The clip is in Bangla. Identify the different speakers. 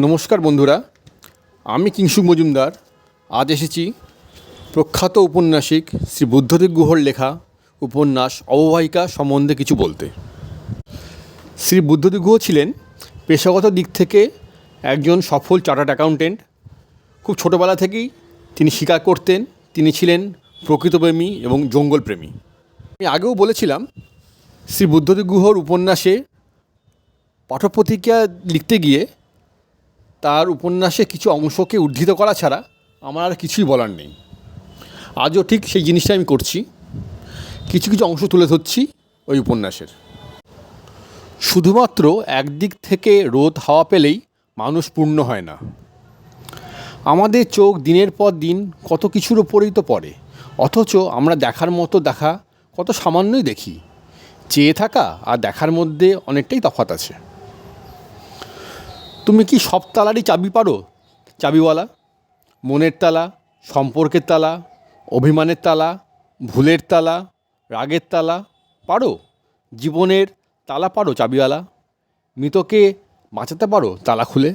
Speaker 1: নমস্কার বন্ধুরা, আমি কিংশুক মজুমদার। আজ এসেছি প্রখ্যাত উপন্যাসিক শ্রী বুদ্ধদেব গুহর লেখা উপন্যাস অববাহিকা সম্বন্ধে কিছু বলতে। শ্রী বুদ্ধদেব গুহ ছিলেন পেশাগত দিক থেকে একজন সফল চার্টার্ড অ্যাকাউন্টেন্ট। খুব ছোটোবেলা থেকেই তিনি স্বীকার করতেন, তিনি ছিলেন প্রকৃতপ্রেমী এবং জঙ্গলপ্রেমী। আমি আগেও বলেছিলাম, শ্রী বুদ্ধদেব গুহর উপন্যাসে পাঠ্যপ্রতিক্রিয়া লিখতে গিয়ে তার উপন্যাসে কিছু অংশকে উদ্ধৃত করা ছাড়া আমার আর কিছুই বলার নেই। আজও ঠিক সেই জিনিসটা আমি করছি। কিছু কিছু অংশ তুলে ধরছি ওই উপন্যাসের। শুধুমাত্র একদিক থেকে রোদ হাওয়া পেলেই মানুষ পূর্ণ হয় না। আমাদের চোখ দিনের পর দিন কত কিছুর ওপরেই তো পড়ে। অথচ আমরা দেখার মতো দেখা কত সামান্যই দেখি। চেয়ে থাকা আর দেখার মধ্যে অনেকটাই তফাৎ আছে। তুমি কি সব তালারই চাবি পারো? চাবিওয়ালা, মনের তালা, সম্পর্কের তালা, অভিমানের তালা, ভুলের তালা, রাগের তালা পারো? জীবনের তালা পারো চাবিওয়ালা? মৃতকে বাঁচাতে পারো তালা খুলে?